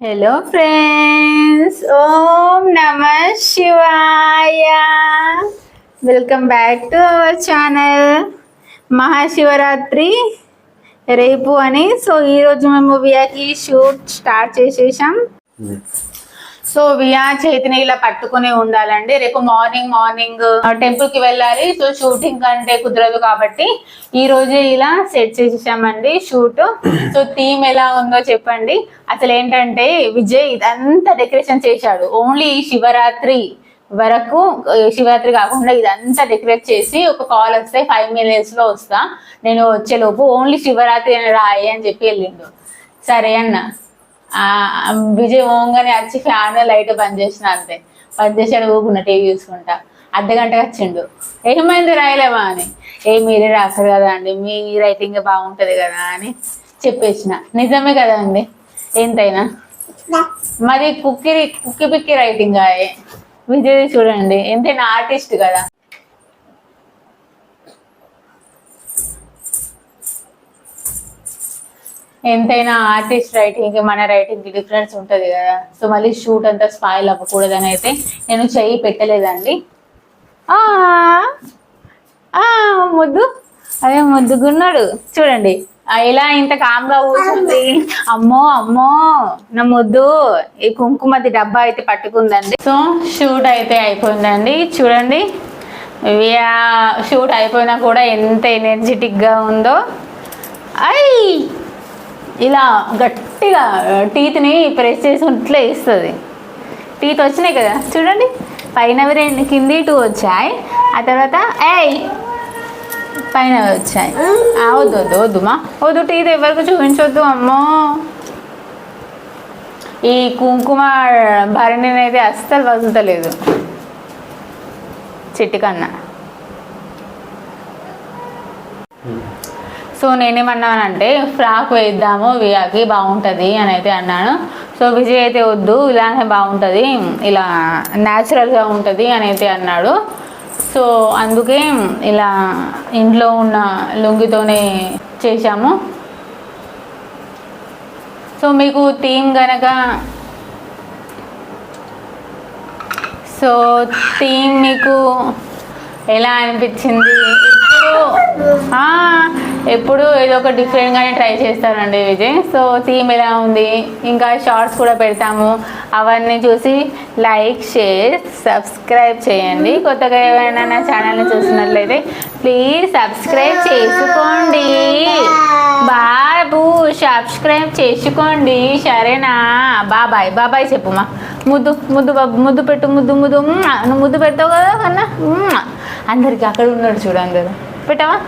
Hello friends ఓం నమ శివాయ welcome back to our channel Mahashivratri రేపు అని సో ఈరోజు మేము వియాకి షూట్ స్టార్ట్ చేసేసాం. సో వియా చేతిని ఇలా పట్టుకుని ఉండాలండి. రేపు మార్నింగ్ మార్నింగ్ టెంపుల్కి వెళ్ళాలి. సో షూటింగ్ అంటే కుదరదు కాబట్టి ఈ రోజు ఇలా సెట్ చేసేసామండి షూట్. సో థీమ్ ఎలా ఉందో చెప్పండి. అసలు ఏంటంటే విజయ్ ఇదంతా డెకరేషన్ చేశాడు. ఓన్లీ శివరాత్రి వరకు శివరాత్రి కాకుండా ఇదంతా డెకరేట్ చేసి ఒక కాల్ వస్తే ఫైవ్ మినిట్స్లో వస్తా. నేను వచ్చేలోపు ఓన్లీ శివరాత్రి అని రాయి అని చెప్పి వెళ్ళిండు. సరే అన్న. విజయ్ ఓంగానే వచ్చి ఫ్యాన్ లైట్ బంద్ చేసిన అంతే. బంద్ చేసాడు ఊకున్న టీవీ చూసుకుంటా. అర్ధ గంటకు వచ్చిండు. ఏమైంది రాయలేమా అని. ఏ మీరే రాస్తారు కదా అండి. మీ రైటింగ్ బాగుంటది కదా అని చెప్పేసిన. నిజమే కదా అండి. ఎంతైనా. మరి కుక్కి కుక్కి పిక్కి రైటింగ్ విజయ్ చూడండి. ఎంతైనా ఆర్టిస్ట్ కదా. ఎంతైనా ఆర్టిస్ట్ రైటింగ్ మన రైటింగ్ డిఫరెన్స్ ఉంటుంది కదా. సో మళ్ళీ షూట్ అంతా స్పాయిల్ అవ్వకూడదని అయితే నేను చెయ్యి పెట్టలేదండి. ముద్దు. అదే ముద్దుగున్నాడు. చూడండి. ఇలా ఇంత కామ్గా కూర్చుంది. అమ్మో అమ్మో. నా ముద్దు. ఈ కుంకుమది డబ్బా అయితే పట్టుకుందండి. సో షూట్ అయితే అయిపోయిందండి. చూడండి. షూట్ అయిపోయినా కూడా ఎంత ఎనర్జెటిక్గా ఉందో. అయ్యి ఇలా గట్టిగా టీత్ని ప్రెస్ చేసి ఉంటే ఇస్తుంది. టీత్ వచ్చినాయి కదా. చూడండి పైనవి రెండు కింది టూ వచ్చాయి. ఆ తర్వాత ఏయ్! పైన వచ్చాయి. వద్దు వద్దు వద్దు మా వద్దు టీత్ ఎవరికి చూపించొద్దు అమ్మో! ఈ కుంకుమ భరణిని అయితే అస్సలు వదులుతలేదు. చెట్టు కన్నా. సో నేనేమన్నానంటే ఫ్రాక్ వేద్దాము వియాకి బాగుంటుంది అని అయితే అన్నాను. సో విజయ్ అయితే వద్దు ఇలానే బాగుంటుంది ఇలా న్యాచురల్గా ఉంటుంది అని అయితే అన్నాడు. సో అందుకే ఇలా ఇంట్లో ఉన్న లుంగితోనే చేశాము. సో మీకు థీమ్ కనుక సో థీమ్ మీకు ఎలా అనిపించింది? ఇప్పుడు ఎప్పుడు ఏదో ఒక డిఫరెంట్గానే ట్రై చేస్తానండి విజయ్. సో థీమ్ ఎలా ఉంది? ఇంకా షార్ట్స్ కూడా పెడతాము. అవన్నీ చూసి లైక్ షేర్ సబ్స్క్రైబ్ చేయండి. కొత్తగా ఏమైనా నా ఛానల్ని చూసినట్లయితే ప్లీజ్ సబ్స్క్రైబ్ చేసుకోండి. బాబు సబ్స్క్రైబ్ చేసుకోండి. సరేనా? బాబాయ్ బాబాయ్ చెప్పుమా. ముద్దు ముద్దు బాబు ముద్దు పెట్టు ముద్దు ముద్దు. నువ్వు ముద్దు పెడతావు కదా కన్నా? అందరికి అక్కడ ఉన్నాడు చూడు అందరు. పెట్టావా?